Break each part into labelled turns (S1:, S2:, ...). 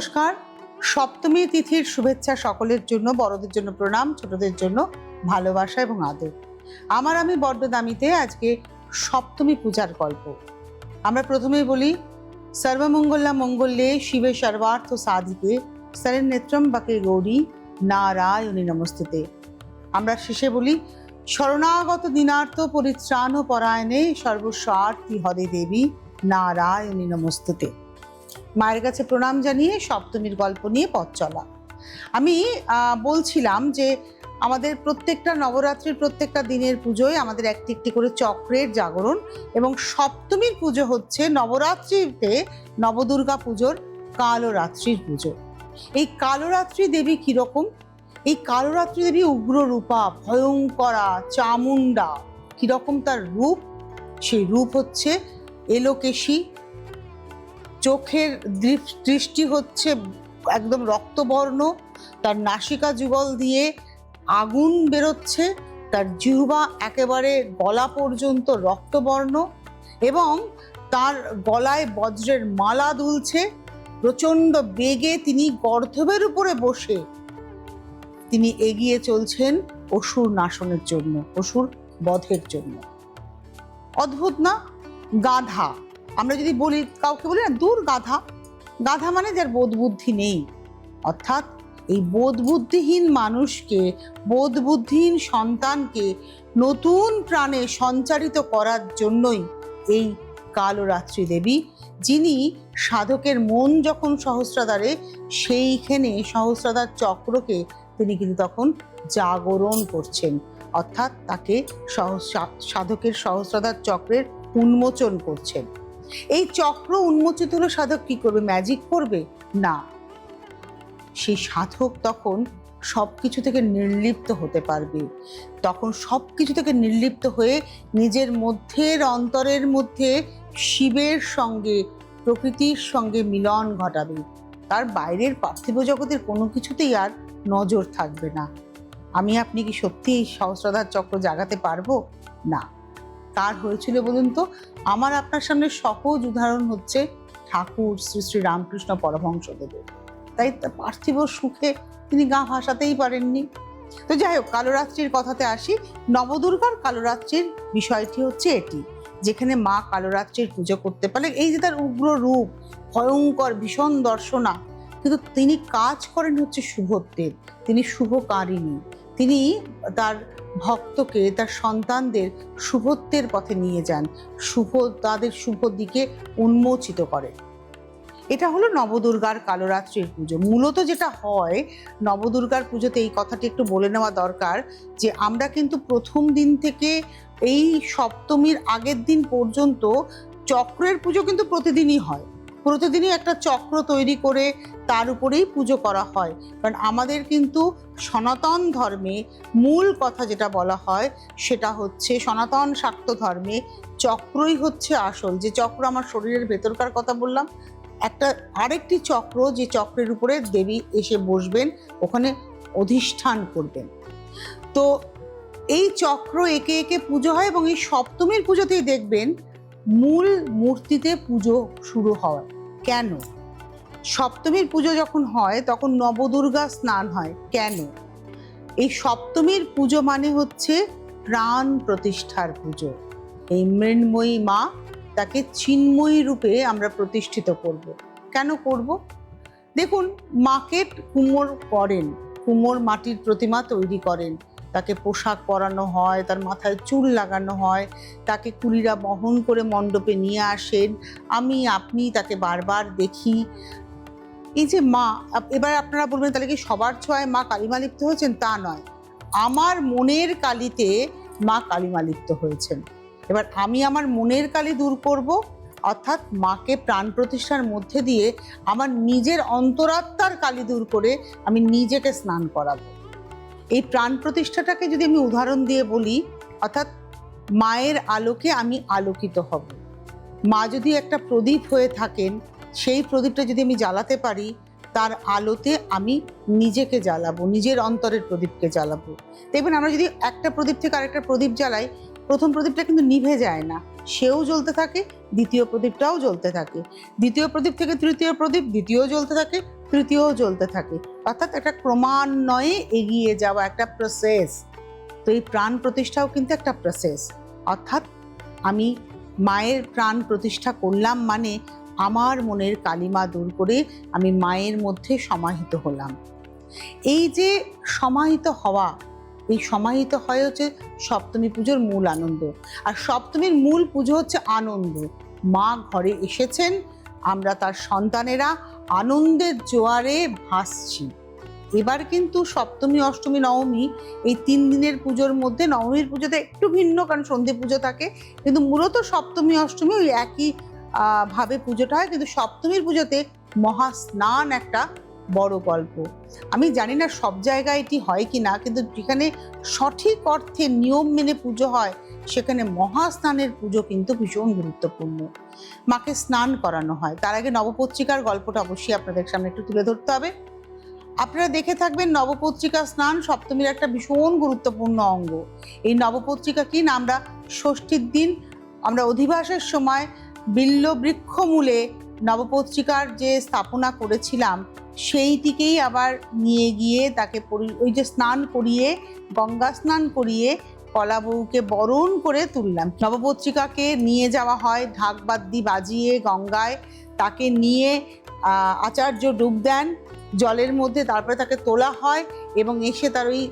S1: নমস্কার। সপ্তমী তিথির শুভেচ্ছা সকলের জন্য, বড়দের জন্য প্রণাম, ছোটদের জন্য ভালোবাসা এবং আদর। আমার আমি বড্ড দামিতে আজকে সপ্তমী পূজার গল্প। আমরা প্রথমেই বলি, সর্বমঙ্গলা মঙ্গলে শিবে সর্বার্থ সরের নেত্রম বাকে গৌরী নারায়ণী নমস্তুতে। আমরা শেষে বলি, শরণাগত দিনার্থ পরিত্রাণ পরায়ণে সর্বস্ব সর্বস্বার্থী হদে দেবী নারায়ণী নমস্তুতে। মায়ের কাছে প্রণাম জানিয়ে সপ্তমীর গল্প নিয়ে পথ চলা। আমি বলছিলাম যে আমাদের প্রত্যেকটা নবরাত্রির প্রত্যেকটা দিনের পুজোয় আমাদের একটি একটি করে চক্রের জাগরণ এবং সপ্তমীর পুজো হচ্ছে নবরাত্রিতে নবদুর্গা পুজোর কালরাত্রির পুজো। এই কালরাত্রি দেবী কীরকম? এই কালরাত্রি দেবী উগ্র রূপা ভয়ঙ্করা চামুন্ডা কীরকম তার রূপ? সেই রূপ হচ্ছে এলোকেশী চোখের দৃষ্টি হচ্ছে একদম রক্তবর্ণ, তার নাসিকা যুগল দিয়ে আগুন বেরোচ্ছে, তার জিহ্বা একেবারে গলা পর্যন্ত রক্তবর্ণ এবং তার গলায় বজ্রের মালা দুলছে। প্রচণ্ড বেগে তিনি গর্ধবের উপরে বসে। তিনি এগিয়ে চলছেন অসুর নাশনের জন্য, অসুর বধের জন্য। অদ্ভুত না? গাধা। আমরা যদি বলি, কাউকে বলি না, দূর গাধা। গাধা মানে যার বোধ বুদ্ধি নেই। অর্থাৎ এই বোধ বুদ্ধিহীন মানুষকে বোধ বুদ্ধিহীন সন্তানকে নতুন প্রাণে সঞ্চারিত করার জন্যই এই কালরাত্রি দেবী, যিনি সাধকের মন যখন সহস্রাদারে সেইখানে সহস্রাদার চক্রকে তিনি কিন্তু তখন জাগরণ করছেন। অর্থাৎ তাকে সাধকের সহস্রাদার চক্রের উন্মোচন করছেন। এই চক্র উন্মোচিত হলে সাধক কি করবে? ম্যাজিক করবে? না। সেই সাধক তখন সব কিছু থেকে নির্লিপ্ত হতে পারবে। তখন সব কিছু থেকে নির্লিপ্ত হয়ে নিজের মধ্যের অন্তরের মধ্যে শিবের সঙ্গে, প্রকৃতির সঙ্গে মিলন ঘটাবে। তার বাইরের পার্থিব জগতের কোনো কিছুতেই আর নজর থাকবে না। আমি, আপনি কি সত্যি এই সহস্রধার চক্র জাগাতে পারব? না। কার হয়েছিল বলুন তো, আমার আপনার সামনে সহজ উদাহরণ হচ্ছে ঠাকুর শ্রী শ্রী রামকৃষ্ণ পরমহংসদেবের। তাই পার্থিব সুখে তিনি গা ভাসাতেই পারেননি। তো যাই হোক, কালরাত্রির কথাতে আসি। নবদুর্গার কালরাত্রির বিষয়টি হচ্ছে এটি, যেখানে মা কালরাত্রির পুজো করতে পারলে এই যে তার উগ্র রূপ, ভয়ঙ্কর, ভীষণ দর্শনা, কিন্তু তিনি কাজ করেন হচ্ছে শুভত্বের তিনি শুভকারিণী। তিনি তার ভক্তকে, তার সন্তানদের শুভত্বের পথে নিয়ে যান, শুভ, তাদের শুভ দিকে উন্মোচিত করে এটা হলো নবদুর্গার কালরাত্রির পুজো। মূলত যেটা হয়, নবদুর্গার পুজোতে এই কথাটি একটু বলে নেওয়া দরকার যে, আমরা কিন্তু প্রথম দিন থেকে এই সপ্তমীর আগের দিন পর্যন্ত চক্রের পুজো কিন্তু প্রতিদিনই হয়। প্রতিদিনই একটা চক্র তৈরি করে তার উপরেই পুজো করা হয়। কারণ আমাদের কিন্তু সনাতন ধর্মে মূল কথা যেটা বলা হয় সেটা হচ্ছে সনাতন শাক্ত ধর্মে চক্রই হচ্ছে আসল। যে চক্র আমার শরীরের ভেতরকার কথা বললাম, একটা আরেকটি চক্র যে চক্রের উপরে দেবী এসে বসবেন, ওখানে অধিষ্ঠান করবেন। তো এই চক্র একে একে পুজো হয় এবং এই সপ্তমীর পুজোতেই দেখবেন মূল মূর্তিতে পুজো শুরু হয়। কেন? সপ্তমীর পুজো যখন হয়, তখন নবদুর্গা স্নান হয়। কেন? এই সপ্তমীর পুজো মানে হচ্ছে প্রাণ প্রতিষ্ঠার পুজো। এই মৃন্ময়ী মা তাকে চিন্ময়ী রূপে আমরা প্রতিষ্ঠিত করব। কেন করব? দেখুন, মাকে কুমোর করেন, কুমোর মাটির প্রতিমা তৈরি করেন। তাকে পোশাক পরানো হয়, তার মাথায় চুল লাগানো হয়, তাকে কুলিরা বহন করে মণ্ডপে নিয়ে আসেন। আমি, আপনি তাকে বারবার দেখি। এই যে মা এবার আপনারা বলবেন, তাহলে কি সবার ছোঁয়ায় মা কালিমা লিপ্ত হয়েছেন? তা নয়। আমার মনের কালিতে মা কালিমা লিপ্ত হয়েছেন। এবার আমি আমার মনের কালি দূর করব, অর্থাৎ মাকে প্রাণ প্রতিষ্ঠার মধ্যে দিয়ে আমার নিজের অন্তরাত্মার কালি দূর করে আমি নিজেকে স্নান করাবো। এই প্রাণ প্রতিষ্ঠাটাকে যদি আমি উদাহরণ দিয়ে বলি, অর্থাৎ মায়ের আলোকে আমি আলোকিত হব। মা যদি একটা প্রদীপ হয়ে থাকেন, সেই প্রদীপটা যদি আমি জ্বালাতে পারি, তার আলোতে আমি নিজেকে জ্বালাবো, নিজের অন্তরের প্রদীপকে জ্বালাবো। দেখবেন আমরা যদি একটা প্রদীপ থেকে আরেকটা প্রদীপ জ্বালাই, প্রথম প্রদীপটা কিন্তু নিভে যায় না। সেও জ্বলতে থাকে, দ্বিতীয় প্রদীপটাও জ্বলতে থাকে। দ্বিতীয় প্রদীপ থেকে তৃতীয় প্রদীপ দ্বিতীয় জ্বলতে থাকে তৃতীয়ও জ্বলতে থাকে। অর্থাৎ একটা ক্রমান্বয়ে এগিয়ে যাওয়া একটা প্রসেস তো এই প্রাণ প্রতিষ্ঠাও কিন্তু একটা প্রসেস অর্থাৎ আমি মায়ের প্রাণ প্রতিষ্ঠা করলাম মানে আমার মনের কালিমা দূর করে আমি মায়ের মধ্যে সমাহিত হলাম। এই যে সমাহিত হওয়া, এই সমাহিত হয় হচ্ছে সপ্তমী পুজোর মূল আনন্দ। আর সপ্তমীর মূল পুজো হচ্ছে আনন্দ। মা ঘরে এসেছেন, আমরা তার সন্তানেরা আনন্দের জোয়ারে ভাসছি। এবার কিন্তু সপ্তমী, অষ্টমী, নবমী এই তিন দিনের পুজোর মধ্যে নবমীর পুজোতে একটু ভিন্ন, কারণ সন্ধে পুজো থাকে। কিন্তু মূলত সপ্তমী, অষ্টমী ওই একই ভাবে পুজোটা হয়। কিন্তু সপ্তমীর পুজোতে মহাস্নান একটা বড় গল্প। আমি জানি না সব জায়গায় এটি হয় কি না, কিন্তু যেখানে সঠিক অর্থে নিয়ম মেনে পুজো হয়, সেখানে মহাস্নানের পুজো কিন্তু ভীষণ গুরুত্বপূর্ণ। মাকে স্নান করানো হয়। তার আগে নবপত্রিকার গল্পটা অবশ্যই আপনাদের সামনে একটু তুলে ধরতে হবে। আপনারা দেখে থাকবেন নবপত্রিকা স্নান সপ্তমীর একটা ভীষণ গুরুত্বপূর্ণ অঙ্গ। এই নবপত্রিকা কি না, আমরা ষষ্ঠীর দিন, আমরা অধিবাসের সময় বিল্ল বৃক্ষমূলে নবপত্রিকার যে স্থাপনা করেছিলাম সেইটিকেই আবার নিয়ে গিয়ে তাকে ওই যে স্নান করিয়ে, গঙ্গা স্নান করিয়ে কলা বউকে বরণ করে তুললাম। নবপত্রিকাকে নিয়ে যাওয়া হয় ঢাকবাদ্দি বাজিয়ে গঙ্গায় তাকে নিয়ে আচার্য ডুব দেন। জলের মধ্যে তারপরে তাকে তোলা হয় এবং এসে তার ওই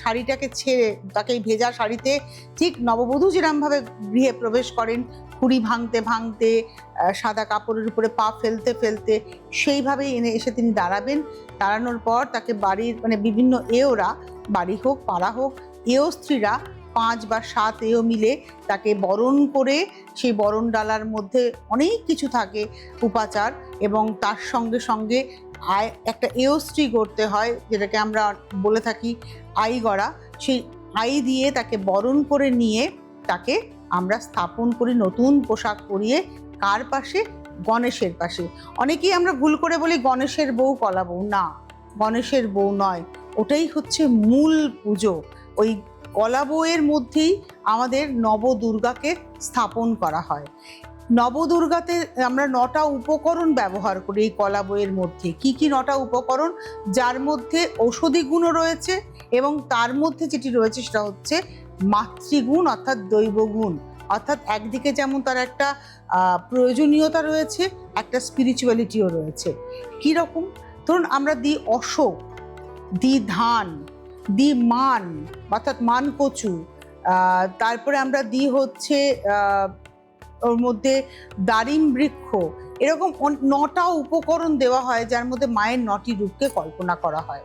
S1: শাড়িটাকে ছেড়ে, তাকে এই ভেজা শাড়িতে ঠিক নববধূ যেরমভাবে গৃহে প্রবেশ করেন খুঁড়ি ভাঙতে ভাঙতে সাদা কাপড়ের উপরে পা ফেলতে ফেলতে, সেইভাবেই এনে এসে তিনি দাঁড়াবেন। দাঁড়ানোর পর তাকে বাড়ির মানে বিভিন্ন এওরা, বাড়ি হোক, পাড়া হোক, এও স্ত্রীরা পাঁচ বা সাত এও মিলে তাকে বরণ করে, সেই বরণ ডালার মধ্যে অনেক কিছু থাকে, উপাচার এবং তার সঙ্গে সঙ্গে আয়, একটা এও স্ত্রী করতে হয়, যেটাকে আমরা বলে থাকি আই গড়া। সেই আই দিয়ে তাকে বরণ করে নিয়ে তাকে আমরা স্থাপন করি, নতুন পোশাক পরিয়ে কার পাশে? গণেশের পাশে। অনেকেই আমরা ভুল করে বলি গণেশের বউ কলা বউ না, গণেশের বউ নয়। ওটাই হচ্ছে মূল পুজো। ওই কলা বউয়ের মধ্যেই আমাদের নবদুর্গাকে স্থাপন করা হয়। নবদুর্গাতে আমরা নটা উপকরণ ব্যবহার করি এই কলা বইয়ের মধ্যে। কি কি নটা উপকরণ? যার মধ্যে ঔষধি গুণও রয়েছে এবং তার মধ্যে যেটি রয়েছে সেটা হচ্ছে মাতৃগুণ অর্থাৎ দৈবগুণ। অর্থাৎ একদিকে যেমন তার একটা প্রয়োজনীয়তা রয়েছে, একটা স্পিরিচুয়ালিটিও রয়েছে। কি রকম? ধরুন আমরা দিই অশোক, দি ধান, দি মান, অর্থাৎ মান কচু তারপরে আমরা দিই হচ্ছে ওর মধ্যে দারিম বৃক্ষ। এরকম নটা উপকরণ দেওয়া হয় যার মধ্যে মায়ের নটি রূপকে কল্পনা করা হয়।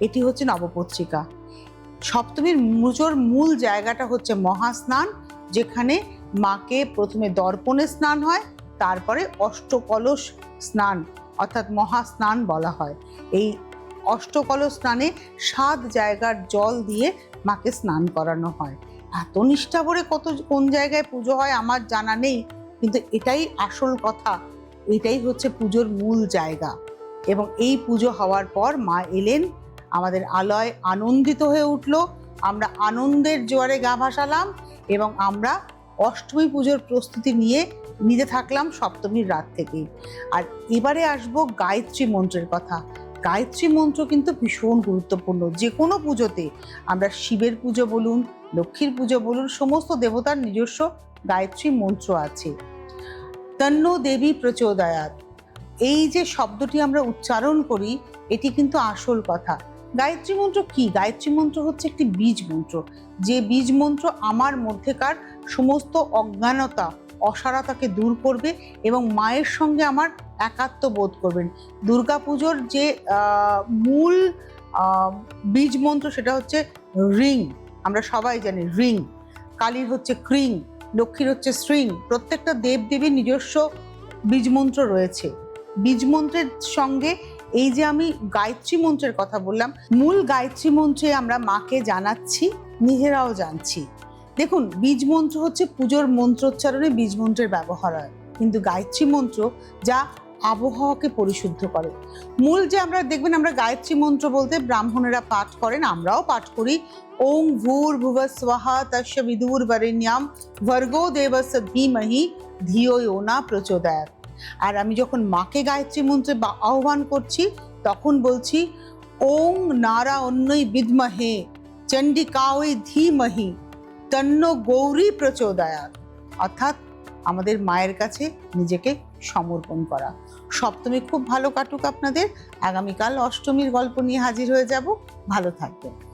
S1: এটি হচ্ছে নবপত্রিকা। সপ্তমীর মুজোর মূল জায়গাটা হচ্ছে মহাস্নান, যেখানে মাকে প্রথমে দর্পণে স্নান হয়, তারপরে অষ্টকলস স্নান, অর্থাৎ মহাস্নান বলা হয়। এই অষ্টকলস স্নানে সাত জায়গার জল দিয়ে মাকে স্নান করানো হয়। এত নিষ্ঠা ভরে কত কোন জায়গায় পুজো হয় আমার জানা নেই, কিন্তু এটাই আসল কথা। এটাই হচ্ছে পুজোর মূল জায়গা। এবং এই পুজো হওয়ার পর মা এলেন, আমাদের আলয় আনন্দিত হয়ে উঠল, আমরা আনন্দের জোয়ারে গা ভাসালাম এবং আমরা অষ্টমী পুজোর প্রস্তুতি নিয়ে নিতে থাকলাম সপ্তমীর রাত থেকেই। আর এবারে আসব গায়ত্রী মন্ত্রের কথা। গায়ত্রী মন্ত্র কিন্তু ভীষণ গুরুত্বপূর্ণ। যে কোনো পুজোতে আমরা শিবের পুজো বলুন লক্ষ্মীর পুজো বলুন, সমস্ত দেবতার নিজস্ব গায়ত্রী মন্ত্র আছে। তন্ন দেবী প্রচোদয়াত। এই যে শব্দটি আমরা উচ্চারণ করি, এটি কিন্তু আসল কথা। গায়ত্রী মন্ত্র কি? গায়ত্রী মন্ত্র হচ্ছে একটি বীজ মন্ত্র। যে বীজ মন্ত্র আমার মধ্যেকার সমস্ত অজ্ঞানতা, অসারতাকে দূর করবে এবং মায়ের সঙ্গে আমার একাত্ম বোধ করবেন। দুর্গাপুজোর যে মূল বীজ মন্ত্র সেটা হচ্ছে রিং। আমরা সবাই জানি রিং, কালীর হচ্ছে ক্রিং, লক্ষ্মীর হচ্ছে শ্রিং, প্রত্যেকটা দেবদেবীর নিজস্ব বীজমন্ত্র রয়েছে। বীজমন্ত্রের সঙ্গে এই যে আমি গায়ত্রী মন্ত্রের কথা বললাম, মূল গায়ত্রী মন্ত্রে আমরা মাকে জানাচ্ছি, নিজেরাও জানছি। দেখুন বীজ মন্ত্র হচ্ছে পুজোর মন্ত্রোচ্চারণে বীজ মন্ত্রের ব্যবহার হয়। কিন্তু গায়ত্রী মন্ত্র যা আবহাওয়াকে পরিশুদ্ধ করে। মূল যে আমরা দেখবেন আমরা গায়ত্রী মন্ত্র বলতে ব্রাহ্মণেরা পাঠ করেন, আমরাও পাঠ করি। ওং ভূর ভুব তস্য বিদুর বরেণ্যাম, ভর্গো দেবস্য ধীমহি ধিও ইয়োনা প্রচোদয়াত। আর আমি যখন মাকে গায়ত্রী মন্ত্রে আহ্বান করছি, তখন বলছি, ওং নারা অন্যই বিদ্মহে চণ্ডিকাওই ধীমহি, তন্ন গৌরী প্রচোদয়াত। অর্থাৎ আমাদের মায়ের কাছে নিজেকে সমর্পণ করা। সপ্তমী খুব ভালো কাটুক আপনাদের। আগামীকাল অষ্টমীর গল্প নিয়ে হাজির হয়ে যাব। ভালো থাকবেন।